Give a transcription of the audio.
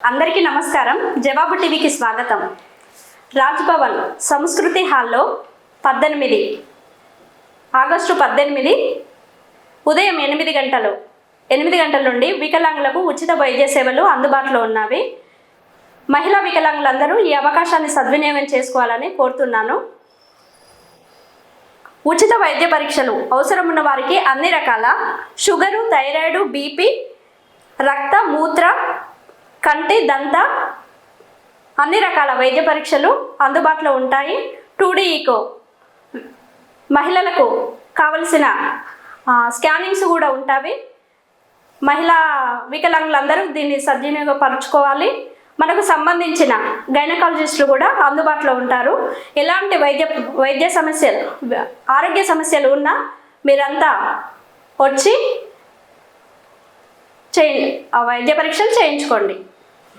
అందరికీ నమస్కారం. జవాబు టీవీకి స్వాగతం. రాజ్ భవన్ సంస్కృతి హాల్లో పద్దెనిమిది ఆగస్టు పద్దెనిమిది ఉదయం ఎనిమిది గంటలు. ఎనిమిది గంటల నుండి వికలాంగులకు ఉచిత వైద్య సేవలు అందుబాటులో ఉన్నవి. మహిళా వికలాంగులందరూ ఈ అవకాశాన్ని సద్వినియోగం చేసుకోవాలని కోరుతున్నాను. ఉచిత వైద్య పరీక్షలు అవసరం ఉన్న వారికి అన్ని రకాల షుగరు థైరాయిడ్ బీపీ రక్త మూత్ర కంటి దంత అన్ని రకాల వైద్య పరీక్షలు అందుబాటులో ఉంటాయి. Two D echo. మహిళలకు కావలసిన స్కానింగ్స్ కూడా ఉంటాయి. మహిళా వికలాంగులందరూ దీన్ని సద్వినియోగపరచుకోవాలి. మనకు సంబంధించిన గైనకాలజిస్టులు కూడా అందుబాటులో ఉంటారు. ఎలాంటి వైద్య వైద్య సమస్యలు ఆరోగ్య సమస్యలు ఉన్నా మీరంతా వచ్చి చేయి ఆ వైద్య పరీక్షలు చేయించుకోండి.